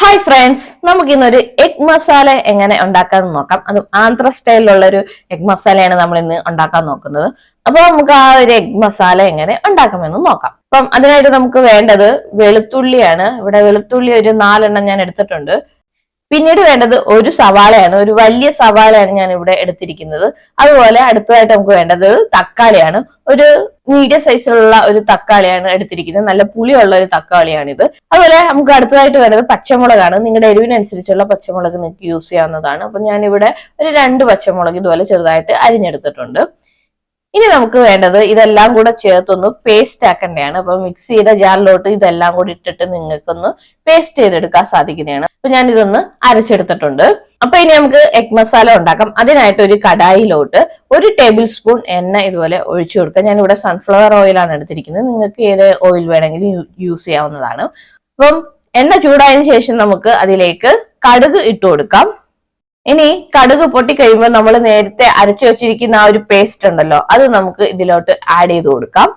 Hi friends നമുക്ക് ഇന്നൊരു egg masala എങ്ങനെ ഉണ്ടാക്കാന്ന് നോക്കാം. അതും ആന്ധ്ര സ്റ്റൈലിലുള്ള ഒരു എഗ് മസാലയാണ് നമ്മൾ ഇന്ന് ഉണ്ടാക്കാൻ നോക്കുന്നത്. അപ്പൊ നമുക്ക് ആ ഒരു എഗ് മസാല എങ്ങനെ ഉണ്ടാക്കാമെന്ന് നോക്കാം. അപ്പം അതിനായിട്ട് നമുക്ക് വേണ്ടത് വെളുത്തുള്ളിയാണ്. ഇവിടെ വെളുത്തുള്ളി ഒരു നാലെണ്ണം ഞാൻ എടുത്തിട്ടുണ്ട്. പിന്നീട് വേണ്ടത് ഒരു സവാളയാണ് ഒരു വലിയ സവാളയാണ് ഞാൻ ഇവിടെ എടുത്തിരിക്കുന്നത്. അതുപോലെ അടുത്തതായിട്ട് നമുക്ക് വേണ്ടത് തക്കാളിയാണ്. ഒരു മീഡിയം സൈസിലുള്ള ഒരു തക്കാളിയാണ് എടുത്തിരിക്കുന്നത്. നല്ല പുളിയുള്ള ഒരു തക്കാളിയാണിത്. അതുപോലെ നമുക്ക് അടുത്തതായിട്ട് വേണ്ടത് പച്ചമുളകാണ്. നിങ്ങളുടെ എരിവിനനുസരിച്ചുള്ള പച്ചമുളക് നിങ്ങൾക്ക് യൂസ് ചെയ്യാവുന്നതാണ്. അപ്പൊ ഞാനിവിടെ ഒരു രണ്ട് പച്ചമുളക് ഇതുപോലെ ചെറുതായിട്ട് അരിഞ്ഞെടുത്തിട്ടുണ്ട്. ഇനി നമുക്ക് വേണ്ടത് ഇതെല്ലാം കൂടെ ചേർത്തൊന്ന് പേസ്റ്റ് ആക്കേണ്ടതാണ്. അപ്പൊ മിക്സിയുടെ ജാറിലോട്ട് ഇതെല്ലാം കൂടി ഇട്ടിട്ട് നിങ്ങൾക്കൊന്ന് പേസ്റ്റ് ചെയ്തെടുക്കാൻ സാധിക്കുന്നതാണ്. അപ്പൊ ഞാൻ ഇതൊന്ന് അരച്ചെടുത്തിട്ടുണ്ട്. അപ്പൊ ഇനി നമുക്ക് എഗ് മസാല ഉണ്ടാക്കാം. അതിനായിട്ട് ഒരു കടായിലോട്ട് ഒരു ടേബിൾ സ്പൂൺ എണ്ണ ഇതുപോലെ ഒഴിച്ചു കൊടുക്കാം. ഞാൻ ഇവിടെ സൺഫ്ലവർ ഓയിലാണ് എടുത്തിരിക്കുന്നത്. നിങ്ങൾക്ക് ഏത് ഓയിൽ വേണമെങ്കിലും യൂസ് ചെയ്യാവുന്നതാണ്. അപ്പം എണ്ണ ചൂടായതിനു ശേഷം നമുക്ക് അതിലേക്ക് കടുക് ഇട്ട് കൊടുക്കാം. ഇനി കടുക് പൊട്ടി കഴിയുമ്പോൾ നമ്മൾ നേരത്തെ അരച്ചു വെച്ചിരിക്കുന്ന ആ ഒരു പേസ്റ്റ് ഉണ്ടല്ലോ അത് നമുക്ക് ഇതിലോട്ട് ആഡ് ചെയ്ത് കൊടുക്കാം.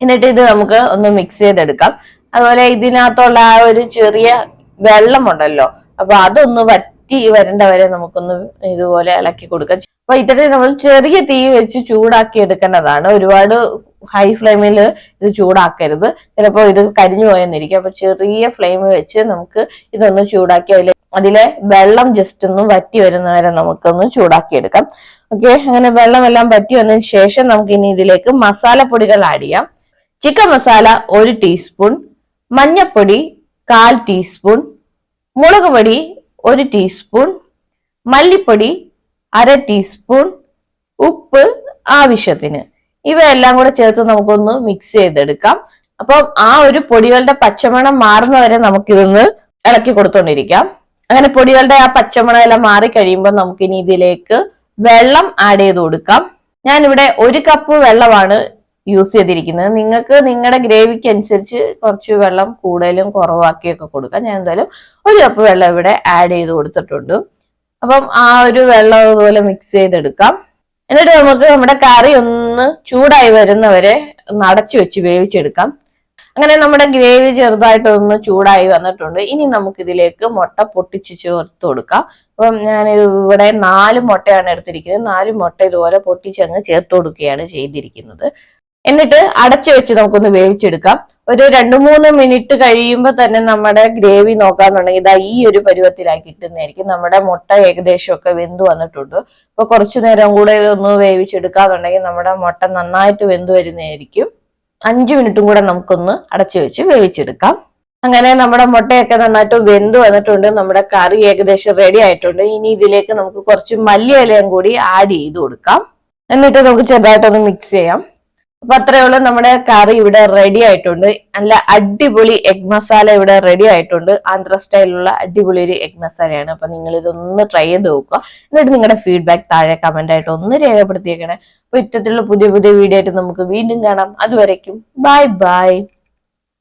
എന്നിട്ട് ഇത് നമുക്ക് ഒന്ന് മിക്സ് ചെയ്തെടുക്കാം. അതുപോലെ ഇതിനകത്തുള്ള ആ ഒരു ചെറിയ വെള്ളമുണ്ടല്ലോ അപ്പൊ അതൊന്ന് വറ്റി വരേണ്ട വരെ നമുക്കൊന്ന് ഇതുപോലെ ഇളക്കി കൊടുക്കാം. അപ്പൊ ഇത്തരത്തിൽ നമ്മൾ ചെറിയ തീ വെച്ച് ചൂടാക്കി എടുക്കേണ്ടതാണ്. ഒരുപാട് ഹൈ ഫ്ലെയിമിൽ ഇത് ചൂടാക്കരുത്. ചിലപ്പോൾ ഇത് കരിഞ്ഞു പോയെന്നിരിക്കും. അപ്പൊ ചെറിയ ഫ്ലെയിം വെച്ച് നമുക്ക് ഇതൊന്ന് ചൂടാക്കി അതിൽ അതിലെ വെള്ളം ജസ്റ്റ് ഒന്ന് വറ്റി വരുന്ന വരെ നമുക്കൊന്ന് ചൂടാക്കി എടുക്കാം ഓക്കെ അങ്ങനെ വെള്ളമെല്ലാം വറ്റി വന്നതിന് ശേഷം നമുക്ക് ഇനി ഇതിലേക്ക് മസാലപ്പൊടികൾ ആഡ് ചെയ്യാം. ചിക്കൻ മസാല ഒരു ടീസ്പൂൺ മഞ്ഞപ്പൊടി കാൽ ടീസ്പൂൺ മുളക് പൊടി ഒരു ടീസ്പൂൺ മല്ലിപ്പൊടി അര ടീസ്പൂൺ ഉപ്പ് ആവശ്യത്തിന്. ഇവയെല്ലാം കൂടെ ചേർത്ത് നമുക്കൊന്ന് മിക്സ് ചെയ്തെടുക്കാം. അപ്പം ആ ഒരു പൊടികളുടെ പച്ചമണം മാറുന്നവരെ നമുക്കിതൊന്ന് ഇളക്കി കൊടുത്തോണ്ടിരിക്കാം. അങ്ങനെ പൊടികളുടെ ആ പച്ചമുളക് എല്ലാം മാറി കഴിയുമ്പോൾ നമുക്ക് ഇനി ഇതിലേക്ക് വെള്ളം ആഡ് ചെയ്ത് കൊടുക്കാം. ഞാനിവിടെ ഒരു കപ്പ് വെള്ളമാണ് യൂസ് ചെയ്തിരിക്കുന്നത്. നിങ്ങൾക്ക് നിങ്ങളുടെ ഗ്രേവിക്ക് അനുസരിച്ച് കുറച്ച് വെള്ളം കൂടുതലും കുറവാക്കിയൊക്കെ കൊടുക്കാം. ഞാൻ എന്തായാലും ഒരു കപ്പ് വെള്ളം ഇവിടെ ആഡ് ചെയ്ത് കൊടുത്തിട്ടുണ്ട്. അപ്പം ആ ഒരു വെള്ളം അതുപോലെ മിക്സ് ചെയ്തെടുക്കാം. എന്നിട്ട് നമുക്ക് നമ്മുടെ കറി ഒന്ന് ചൂടായി വരുന്നവരെ ഒന്ന് അടച്ചു വെച്ച് വേവിച്ചെടുക്കാം. അങ്ങനെ നമ്മുടെ ഗ്രേവി ചെറുതായിട്ടൊന്ന് ചൂടായി വന്നിട്ടുണ്ട്. ഇനി നമുക്ക് ഇതിലേക്ക് മുട്ട പൊട്ടിച്ച് ചേർത്ത് കൊടുക്കാം. അപ്പം ഞാൻ ഇവിടെ നാല് മുട്ടയാണ് എടുത്തിരിക്കുന്നത്. നാല് മുട്ട ഇതുപോലെ പൊട്ടിച്ചങ്ങ് ചേർത്ത് കൊടുക്കുകയാണ് ചെയ്തിരിക്കുന്നത്. എന്നിട്ട് അടച്ചു വെച്ച് നമുക്കൊന്ന് വേവിച്ചെടുക്കാം. ഒരു രണ്ടു മൂന്ന് മിനിറ്റ് കഴിയുമ്പോൾ തന്നെ നമ്മുടെ ഗ്രേവി നോക്കാന്നുണ്ടെങ്കിൽ ഇതാ ഈ ഒരു പരുവത്തിലായി കിട്ടുന്നതായിരിക്കും. നമ്മുടെ മുട്ട ഏകദേശമൊക്കെ വെന്ത് വന്നിട്ടുണ്ട്. അപ്പൊ കുറച്ചു നേരം കൂടെ ഒന്ന് വേവിച്ചെടുക്കാന്നുണ്ടെങ്കിൽ നമ്മുടെ മുട്ട നന്നായിട്ട് വെന്ത് വരുന്നതായിരിക്കും. അഞ്ചു മിനിറ്റും കൂടെ നമുക്കൊന്ന് അടച്ചു വെച്ച് വേവിച്ചെടുക്കാം. അങ്ങനെ നമ്മുടെ മുട്ടയൊക്കെ നന്നായിട്ട് വെന്ത് വന്നിട്ടുണ്ട്. നമ്മുടെ കറി ഏകദേശം റെഡി ആയിട്ടുണ്ട്. ഇനി ഇതിലേക്ക് നമുക്ക് കുറച്ച് മല്ലിയിലയും കൂടി ആഡ് ചെയ്ത് കൊടുക്കാം. എന്നിട്ട് നമുക്ക് ചെറുതായിട്ടൊന്ന് മിക്സ് ചെയ്യാം. അപ്പൊ അത്രയുള്ള നമ്മുടെ കറി ഇവിടെ റെഡി ആയിട്ടുണ്ട്. നല്ല അടിപൊളി എഗ് മസാല ഇവിടെ റെഡി ആയിട്ടുണ്ട്. ആന്ധ്ര സ്റ്റൈലുള്ള അടിപൊളി ഒരു എഗ് മസാലയാണ് അപ്പൊ നിങ്ങൾ ഇതൊന്ന് ട്രൈ ചെയ്ത് നോക്കുക. എന്നിട്ട് നിങ്ങളുടെ ഫീഡ്ബാക്ക് താഴെ കമന്റ് ആയിട്ട് ഒന്ന് രേഖപ്പെടുത്തിയേക്കണേ. അപ്പൊ ഇത്തരത്തിലുള്ള പുതിയ പുതിയ വീഡിയോ ആയിട്ട് നമുക്ക് വീണ്ടും കാണാം. അതുവരയ്ക്കും ബൈ ബൈ